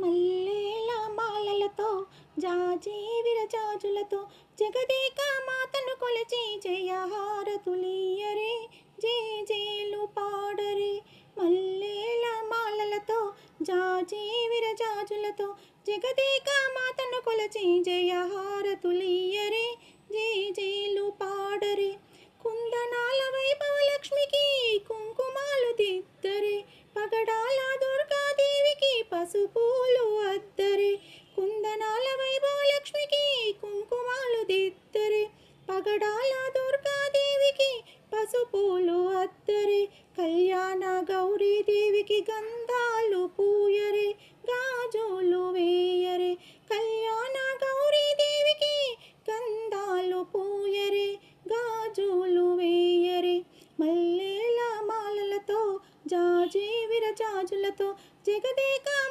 మల్లేల మాలలతో జాజి విరజాజులతో జగదేక మాతను కొలిచి జయహారతులియరే జే జేలు పాడరే. మల్లేల మాలలతో జాజి విరజాజులతో జగదేక మాతను కొలిచి జయహారతులియరే జే జేలు పాడరే. కుందనాల వైభవ లక్ష్మికి కుంకుమాలు దిద్దరే. పగడాల దుర్గా పసుపూలు అద్దరి. కుందనాల వైభవలక్ష్మికి కుంకుమాలు దిద్దరే. పగడాల దుర్గాదేవికి పసుపూలు అద్దరి. కళ్యాణ గౌరీదేవికి గంధాలు పూయరే. గాజులు వేయరే. కళ్యాణ గౌరీదేవికి గంధాలు పూయరే. గాజులు వేయరే. మల్లెల మాలలతో జాజీ విరజాజులతో జగదేక